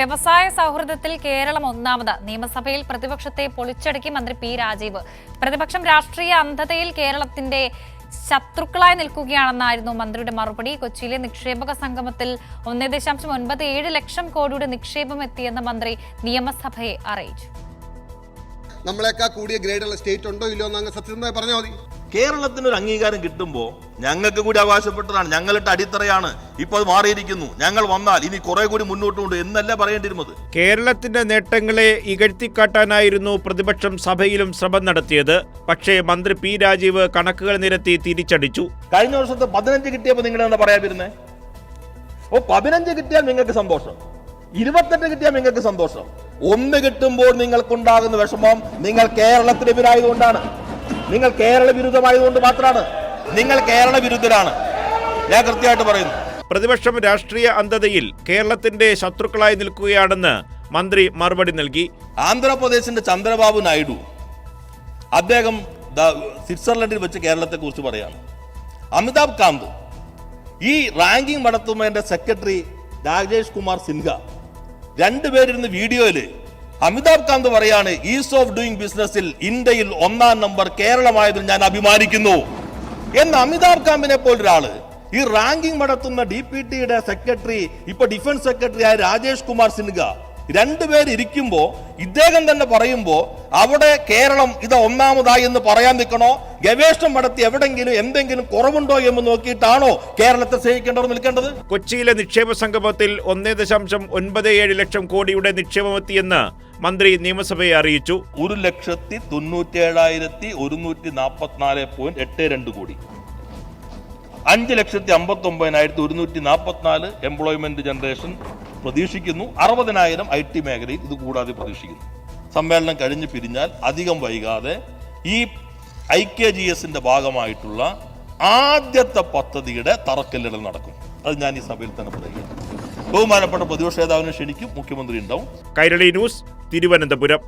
വ്യവസായ സൗഹൃദത്തിൽ കേരളം ഒന്നാമത്. നിയമസഭയിൽ പ്രതിപക്ഷത്തെ പൊളിച്ചടുക്കി മന്ത്രി പി രാജീവ്. പ്രതിപക്ഷം രാഷ്ട്രീയ അന്ധതയിൽ കേരളത്തിന്റെ ശത്രുക്കളായി നിൽക്കുകയാണെന്നായിരുന്നു മന്ത്രിയുടെ മറുപടി. കൊച്ചിയിലെ നിക്ഷേപക സംഗമത്തിൽ ഒന്നേ ദശാംശം ഒൻപത് ഏഴ് ലക്ഷം കോടിയുടെ നിക്ഷേപം എത്തിയെന്ന് മന്ത്രി നിയമസഭയെ അറിയിച്ചു. നമ്മളെക്കാ കൂടിയ ഗ്രേഡുള്ള സ്റ്റേറ്റ് ഉണ്ടോ ഇല്ലയോ എന്ന് അങ്ങ് സത്യസന്ധമായി പറഞ്ഞാൽ മതി. കേരളത്തിന് ഒരു അംഗീകാരം കിട്ടുമ്പോൾ ഞങ്ങൾക്ക് കൂടി അവകാശപ്പെട്ടതാണ്. ഞങ്ങളുടെ അടിത്തറയാണ് ഇപ്പോൾ അത് മാറിയിരിക്കുന്നു. ഞങ്ങൾ വന്നാൽ ഇനി കുറെ കൂടി മുന്നോട്ടുണ്ട് എന്നല്ല പറയേണ്ടിരുന്നത് കേരളത്തിന്റെ നേട്ടങ്ങളെ ഇകഴ്ത്തിക്കാട്ടാനായിരുന്നു പ്രതിപക്ഷം സഭയിലും ശ്രമം നടത്തിയത്. പക്ഷേ മന്ത്രി പി രാജീവ് കണക്കുകൾ നിരത്തി തിരിച്ചടിച്ചു. കഴിഞ്ഞ വർഷത്തെ പതിനഞ്ച് കിട്ടിയപ്പോൾ നിങ്ങൾ എന്താ പറയാതിരുന്നേ ഓ പതിനഞ്ച് കിട്ടിയാൽ നിങ്ങൾക്ക് സന്തോഷം. ഇരുപത്തെട്ട് കിട്ടിയാൽ നിങ്ങൾക്ക് സന്തോഷം. ഒന്ന് കിട്ടുമ്പോൾ നിങ്ങൾക്കുണ്ടാകുന്ന വിഷമം നിങ്ങൾ കേരളത്തിനെതിരായതുകൊണ്ടാണ് നിങ്ങൾ കേരള വിരുദ്ധമായതുകൊണ്ട് മാത്രമാണ്. നിങ്ങൾ കേരള വിരുദ്ധരാണ്. ഞാൻ കൃത്യമായിട്ട് പറയുന്നു. പ്രതിപക്ഷം രാഷ്ട്രീയ അന്ധതയിൽ കേരളത്തിന്റെ ശത്രുക്കളായി നിൽക്കുകയാണെന്ന് മന്ത്രി മറുപടി നൽകി. ആന്ധ്രാപ്രദേശിന്റെ ചന്ദ്രബാബു നായിഡു അദ്ദേഹം സ്വിറ്റ്സർലൻഡിൽ വെച്ച് കേരളത്തെ കുറിച്ച് പറയാണ്. അമിതാഭ് കാന്ത് ഈ റാങ്കിംഗ് നടത്തുന്നതിന്റെ സെക്രട്ടറി രാജേഷ് കുമാർ സിൻഹ രണ്ടുപേരിരുന്ന് വീഡിയോയിൽ അമിതാഭ് കാന്ത് പറയാണ് ഈസ് ഓഫ് ഡൂയിങ് ബിസിനസ്സിൽ ഇന്ത്യയിൽ ഒന്നാം നമ്പർ കേരളമായതിൽ ഞാൻ അഭിമാനിക്കുന്നു. എന്ന് അമിതാഭ് കാന്തിനെ പോലൊരാൾ ഈ റാങ്കിംഗ് നടത്തുന്ന ഡി പി ടിയുടെ സെക്രട്ടറി ഇപ്പൊ ഡിഫൻസ് സെക്രട്ടറി ആയ രാജേഷ് കുമാർ സിൻഹ രണ്ടുപേര് ഇരിക്കുമ്പോ ഇദ്ദേഹം തന്നെ പറയുമ്പോൾ അവിടെ കേരളം ഇത് ഒന്നാമതായി എന്ന് പറയാൻ നിൽക്കണോ? ഗവേഷണം നടത്തി എവിടെങ്കിലും എന്തെങ്കിലും കുറവുണ്ടോ എന്ന് നോക്കിയിട്ടാണോ കേരളത്തെ സ്നേഹിക്കേണ്ടത് നിൽക്കേണ്ടത്? കൊച്ചിയിലെ നിക്ഷേപ സംഗമത്തിൽ ഒന്നേ ദശാംശം ഒൻപത് ഏഴ് ലക്ഷം കോടിയുടെ നിക്ഷേപമെത്തിയെന്ന് മന്ത്രി നിയമസഭയെ അറിയിച്ചു. ഒരു ലക്ഷത്തി തൊണ്ണൂറ്റി ഏഴായിരത്തി ഒരുന്നൂറ്റി നാൽപ്പത്തിനാല് പോയിന്റ് എട്ട് രണ്ട് കോടി. അഞ്ച് ലക്ഷത്തി അമ്പത്തി ഒമ്പതിനായിരത്തി ഒരുന്നൂറ്റി നാൽപ്പത്തിനാല് എംപ്ലോയ്മെന്റ് ജനറേഷൻ പ്രതീക്ഷിക്കുന്നു. അറുപതിനായിരം ഐ ടി മേഖലയിൽ ഇത് കൂടാതെ പ്രതീക്ഷിക്കുന്നു. സമ്മേളനം കഴിഞ്ഞ് പിരിഞ്ഞാൽ അധികം വൈകാതെ ഈ ഐ കെ ജി എസിന്റെ ഭാഗമായിട്ടുള്ള ആദ്യത്തെ പദ്ധതിയുടെ തറക്കല്ലിടൽ നടക്കും. അത് ഞാൻ ഈ സഭയിൽ തന്നെ പറയുകയാണ്. ബഹുമാനപ്പെട്ട പ്രതിപക്ഷ നേതാവിനെ ക്ഷണിക്കും മുഖ്യമന്ത്രി ഉണ്ടാവും. കൈരളി ന്യൂസ് തിരുവനന്തപുരം.